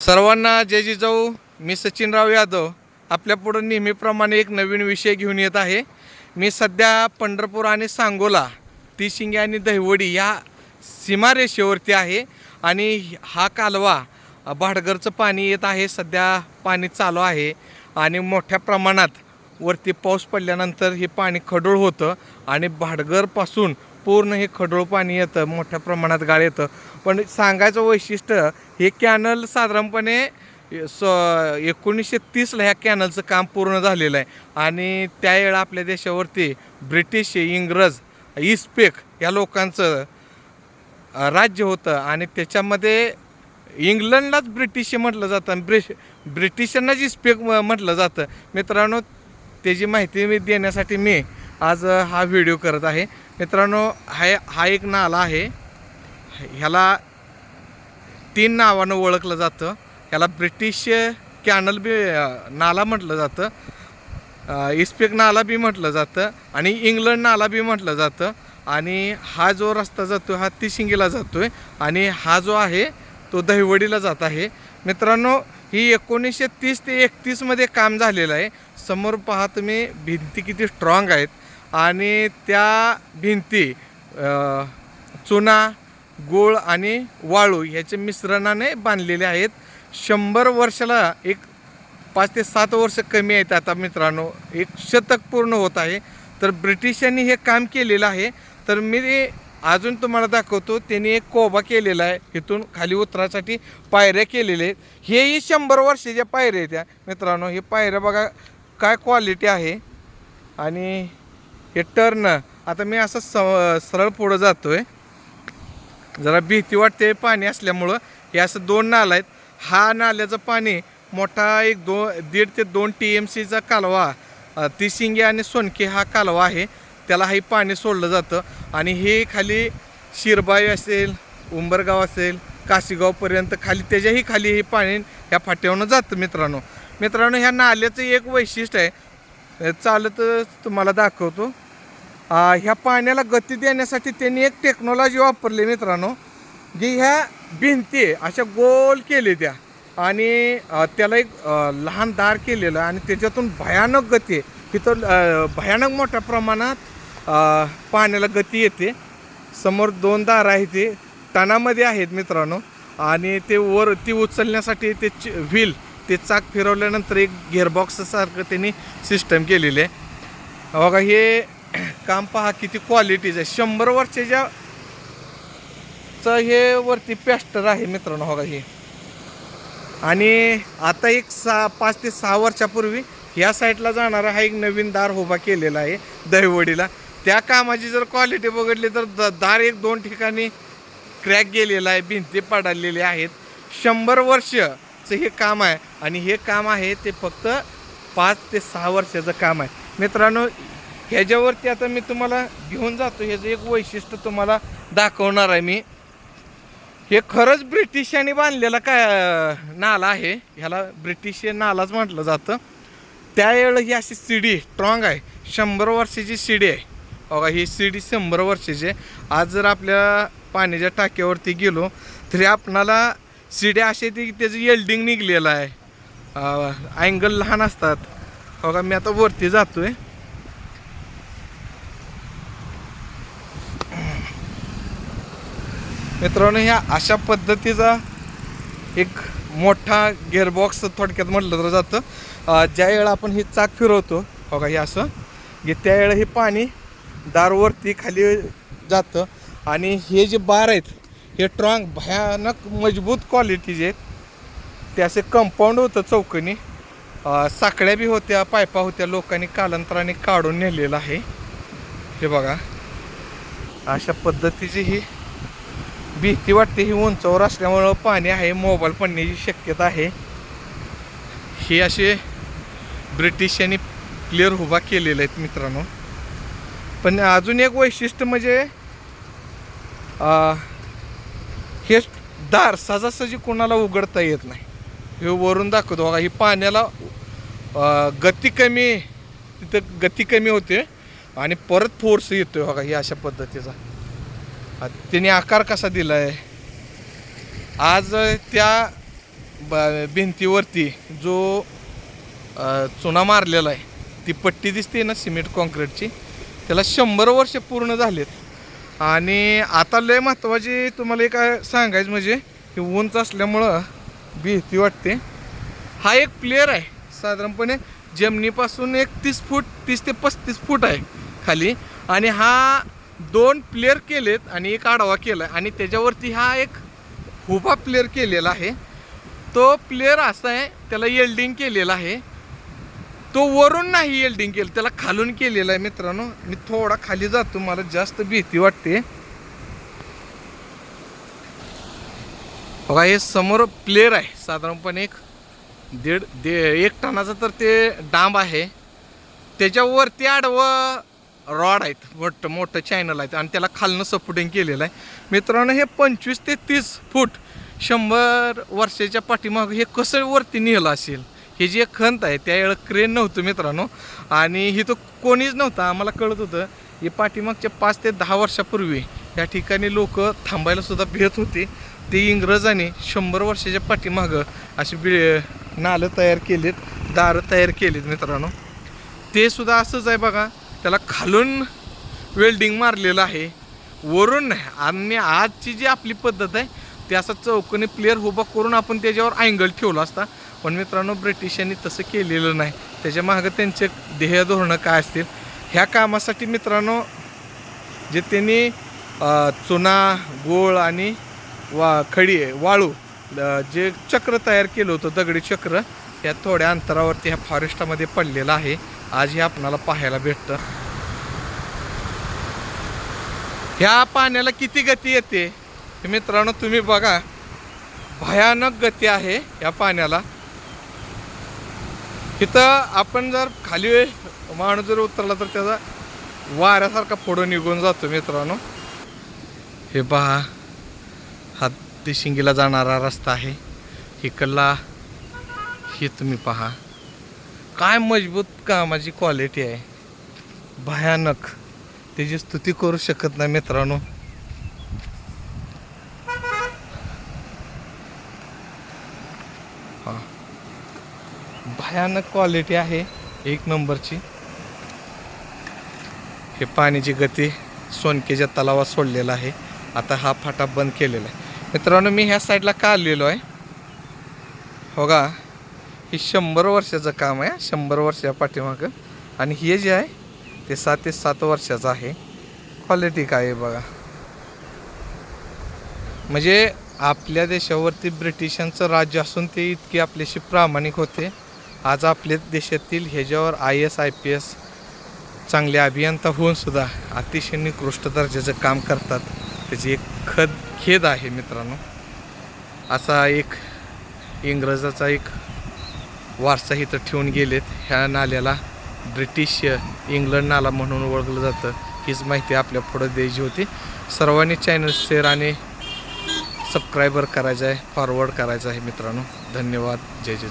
सर्वांना जय जिजाऊ मी सचिनराव यादव. आपल्या पुढं नेहमीप्रमाणे एक नवीन विषय घेऊन येत आहे. मी सध्या पंढरपूर आणि सांगोला तिशिंगे आणि दहिवडी या सीमारेषेवरती आहे आणि हा कालवा भाडगरचं पाणी येत आहे. सध्या पाणी चालू आहे आणि मोठ्या प्रमाणात वरती पाऊस पडल्यानंतर हे पाणी खडूळ होतं आणि भाडगरपासून पूर्ण हे खडूळ पाणी येतं मोठ्या प्रमाणात गाळ येतं. पण सांगायचं वैशिष्ट्य हे कॅनल साधारणपणे स एकोणीसशे तीसला ह्या कॅनलचं काम पूर्ण झालेलं आहे. आणि त्यावेळेला आपल्या देशावरती ब्रिटिश इंग्रज इस्पेक या लोकांचं राज्य होतं. आणि त्याच्यामध्ये इंग्लंडलाच ब्रिटिश म्हटलं जातं ब्रिश ब्रिटिशांनाच इस्पेक म्हटलं जातं. मित्रांनो त्याची माहिती मी देण्यासाठी मी आज हा व्हिडिओ करत आहे. मित्रांनो हा हा एक नाला आहे. ह्याला तीन नावानं ओळखलं जातं. ह्याला ब्रिटिश कॅनल बी नाला म्हटलं जातं. इस्पिक इस्पेक नाला बी म्हटलं जातं आणि इंग्लंड नाला बी म्हटलं जातं. आणि हा जो रस्ता जातो हा तिशिंगीला जातो आहे आणि हा जो आहे तो दहिवडीला जात आहे. मित्रांनो ही एकोणीसशे तीस ते एकतीसमध्ये काम झालेलं आहे. समोर पहा तुम्ही भिंती किती स्ट्रॉंग आहेत. आणि त्या भिंती चुना गोळ आणि वाळू ह्याचे मिश्रणाने बांधलेले आहेत. शंभर वर्षाला एक पाच ते सात वर्ष कमी आहेत आता मित्रांनो. एक शतक पूर्ण होत आहे. तर ब्रिटिशांनी हे काम केलेलं आहे. तर मी अजून तुम्हाला दाखवतो त्यांनी एक कोबा केलेला आहे. इथून खाली उतरासाठी पायऱ्या केलेल्या आहेत. हेही शंभर वर्षाच्या पायऱ्या आहेत त्या मित्रांनो. हे पायऱ्या बघा काय क्वालिटी आहे. आणि हे टर्न आता मी असं स सरळ पुढं जातो आहे जरा भीती वाटते पाणी असल्यामुळं. हे असं दोन नाला आहेत. हा नाल्याचं पाणी मोठा एक दो दीड ते दोन टी एम सीचा कालवा तिसिंगे आणि सोनके हा कालवा आहे. त्याला हे पाणी सोडलं जातं. आणि हे खाली शिरबाई असेल उंबरगाव असेल काशीगावपर्यंत खाली त्याच्याही खाली हे पाणी ह्या फाट्यावरनं जातं मित्रांनो. मित्रांनो ह्या नाल्याचं एक वैशिष्ट्य आहे. चालत तुम्हाला दाखवतो. ह्या पाण्याला गती देण्यासाठी त्यांनी एक टेक्नॉलॉजी वापरली मित्रांनो जी ह्या भिंती अशा गोल केले त्या. आणि त्याला एक लहान दार केलेलं आणि त्याच्यातून भयानक गती आहे. तिथं भयानक मोठ्या प्रमाणात पाण्याला गती येते. समोर दोन दार आहे ते टनामध्ये आहेत मित्रांनो. आणि ते वर ती उचलण्यासाठी ते व्हील ते चाक फिरवल्यानंतर एक गिअरबॉक्ससारखं त्यांनी सिस्टम केलेली आहे. बघा हे काम पहा किती क्वालिटीज आहे शंभर वर्षाच्या चं हे वरती पॅस्टर आहे मित्रांनो हो बघा हे? आणि आता एक सहा पाच ते सहा वर्षापूर्वी ह्या साईडला जाणारा हा एक नवीन दार उभा केलेला आहे दहिवडीला. त्या कामाची जर क्वालिटी बघितली तर द दार एक दोन ठिकाणी क्रॅक गेलेला आहे भिंती पडालेले आहेत. शंभर वर्षचं हे काम आहे आणि हे काम आहे ते फक्त पाच ते सहा वर्षाचं काम आहे. मित्रांनो ह्याच्यावरती आता मी तुम्हाला घेऊन जातो. ह्याचं एक वैशिष्ट्य तुम्हाला दाखवणार आहे मी. हे खरंच ब्रिटिशांनी बांधलेला काय नाला आहे. ह्याला ब्रिटिश नालाच म्हटलं जातं. त्यावेळेला ही अशी शिडी स्ट्रॉंग आहे. शंभर वर्षाची शिडी आहे. बघा ही शिडी शंभर वर्षाची आहे. आज जर आपल्या पाण्याच्या टाक्यावरती गेलो तरी आपणाला शिड्या असे ती त्याचं येल्डिंग निघलेलं आहे. अँगल लहान असतात. बघा मी आता वरती जातो आहे मित्रांनो ह्या अशा पद्धतीचा एक मोठा गिअरबॉक्स थोडक्यात म्हटलं तर जातं. ज्या वेळेला आपण ही चाक फिरवतो बघा हे असं की त्यावेळेला हे पाणी दारवरती खाली जातं. आणि हे जे बार आहेत हे ट्रॉंग भयानक मजबूत क्वालिटीचे आहेत ते असे कंपाऊंड होतं चौकनी. साखळ्या बी होत्या पायपा होत्या लोकांनी कालांतराने काढून नेलेलं आहे. हे बघा. अशा पद्धतीची ही भीती वाटते ही उंचावर असल्यामुळं पाणी आहे मोबाईल पडण्याची शक्यता आहे. हे असे ब्रिटिशांनी क्लिअर उभा केलेले आहेत मित्रांनो. पण अजून एक वैशिष्ट्य म्हणजे हे दार सहजासहजी कोणाला उघडता येत नाही. हे वरून दाखवतो बघा ही पाण्याला गती कमी तिथं गती कमी होते आणि परत फोर्स येतोय बघा ही अशा पद्धतीचा. आ, आकार कसा दिला आहे आज त्या ब- भिंतीवरती जो चुना मारलेला आहे ती पट्टी दिसते ना सिमेंट कॉन्क्रीटची त्याला शंभर वर्ष पूर्ण झालेत. आणि आता लय महत्त्वाची तुम्हाला एक सांगायचं म्हणजे की उंच असल्यामुळं भीती वाटते. हा एक प्लेअर आहे. साधारणपणे जमिनीपासून एक तीस फूट तीस ते पस्तीस फूट आहे खाली. आणि हा दोन प्लेअर केलेत आणि एक आडवा केला आणि त्याच्यावरती हा एक हुबा प्लेअर केलेला आहे. तो प्लेअर असा आहे त्याला येल्डिंग केलेला आहे. तो वरून नाही येल्डिंग केलं त्याला खालून केलेला आहे मित्रांनो. मी थोडा खाली जातो मला जास्त भीती वाटते. बघा हे समोर प्लेअर आहे. साधारणपणे एक दीड दे एक टनाचा तर ते डांब आहे. त्याच्यावरती आडवं रॉड आहेत मोठं मोठं चॅनल आहेत आणि त्याला खालनं सपोर्टिंग केलेलं आहे. मित्रांनो हे पंचवीस ते तीस फूट शंभर वर्षाच्या पाठीमाग हे कसं वरती नेलं असेल? हे जे खंत आहे त्यावेळेला क्रेन नव्हतं मित्रांनो. आणि हे तो कोणीच नव्हतं. आम्हाला कळत होतं हे पाठीमागच्या पाच ते दहा वर्षापूर्वी या ठिकाणी लोक थांबायला सुद्धा भेट होते. ते इंग्रजाने शंभर वर्षाच्या पाठीमागं अशी बि नालं तयार केलीत दारं तयार केलीत मित्रांनो. ते सुद्धा असंच आहे बघा. त्याला खालून वेल्डिंग मारलेलं आहे. वरून नाही आणि आजची जी आपली पद्धत आहे ते असं चौकोनी प्लेअर उभा करून आपण त्याच्यावर अँगल ठेवला असता. पण मित्रांनो ब्रिटिशांनी तसं केलेलं नाही. त्याच्या मागं त्यांचे ध्येय धोरणं काय असतील? ह्या कामासाठी मित्रांनो जे त्यांनी चुना गोळ आणि वा खडी आहे वाळू जे चक्र तयार केलं होतं दगडी चक्र या थोड्या अंतरावरती ह्या फॉरेस्टामध्ये पडलेलं आहे. आज हे आपणाला पाहायला भेटतं. ह्या पाण्याला किती गती येते? हे मित्रांनो तुम्ही बघा. भयानक गती आहे या पाण्याला. इथं आपण जर खाली माणूस जर उतरला तर त्याचा वाऱ्यासारखा पुढं निघून जातो मित्रांनो. हे पहा. हा दिशिंगीला जाणारा रस्ता आहे. इकडला हे तुम्ही पहा. काय मजबूत कामाची क्वालिटी आहे. भयानक. त्याची स्तुती करू शकत नाही मित्रांनो. हां. भयानक क्वालिटी आहे एक नंबरची. हे पाण्याची गती सोनकेच्या तलावात सोडलेला आहे. आता हा फाटा बंद केलेला आहे. मित्रांनो मी ह्या साईडला का आलेलो आहे? हो का? हे शंभर वर्षाचं काम आहे शंभर वर्षा पाठीमागं. आणि हे जे आहे ते सात ते सात वर्षाचं आहे. क्वालिटी काय आहे बघा. म्हणजे आपल्या देशावरती ब्रिटिशांचं राज्य असून ते इतके आपल्याशी प्रामाणिक होते. आज आपल्या देशातील ह्याच्यावर I S I P S चांगले अभियंता होऊन सुद्धा अतिशय निकृष्ट दर्जाचं काम करतात. त्याची एक खद खेद आहे मित्रांनो. असा एक इंग्रजाचा एक वारसा इथं ठेवून गेलेत. ह्या नाल्याला ब्रिटिश इंग्लंड नाला म्हणून ओळखलं जातं. हीच माहिती आपल्या पुढं द्यायची होती. सर्वांनी चॅनल शेअर आणि सबस्क्रायबर करायचं आहे फॉरवर्ड करायचं आहे मित्रांनो. धन्यवाद. जय जय